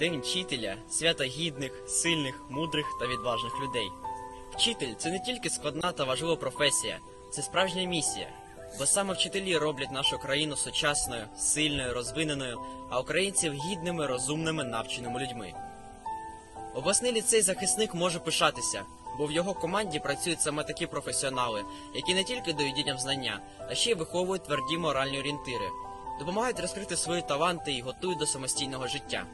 День вчителя свято гідних, сильних, мудрих та відважних людей. Вчитель це не тільки складна та важлива професія, це справжня місія. Бо саме вчителі роблять нашу країну сучасною, сильною, розвиненою, а українців гідними, розумними, навченими людьми. Обласний ліцей захисник може пишатися, бо в його команді працюють саме такі професіонали, які не тільки дають дітям знання, а ще й виховують тверді моральні орієнтири, допомагають розкрити свої таланти і готують до самостійного життя.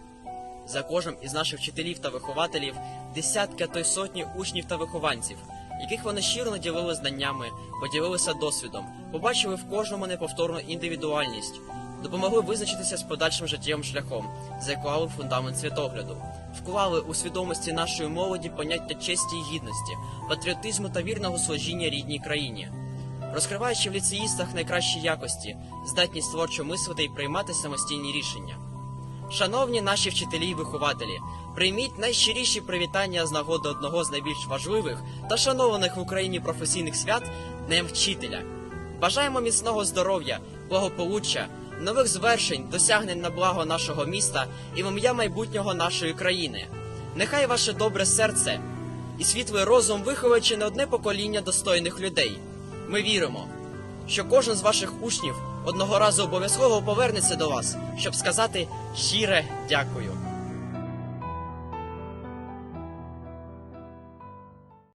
За кожним із наших вчителів та вихователів десятки, то й сотні учнів та вихованців, яких вони щиро наділили знаннями, поділилися досвідом, побачили в кожному неповторну індивідуальність, допомогли визначитися з подальшим життєвим шляхом, заклали фундамент світогляду, вклали у свідомості нашої молоді поняття честі і гідності, патріотизму та вірного служіння рідній країні. Розкриваючи в ліцеїстах найкращі якості, здатність творчо мислити і приймати самостійні рішення. Шановні наші вчителі і вихователі, прийміть найщиріші привітання з нагоди одного з найбільш важливих та шанованих в Україні професійних свят Днем вчителя. Бажаємо міцного здоров'я, благополуччя, нових звершень, досягнень на благо нашого міста і в ім'я майбутнього нашої країни. Нехай ваше добре серце і світлий розум виховують ще не одне покоління достойних людей. Ми віримо, що кожен з ваших учнів одного разу обов'язково повернеться до вас, щоб сказати щире дякую.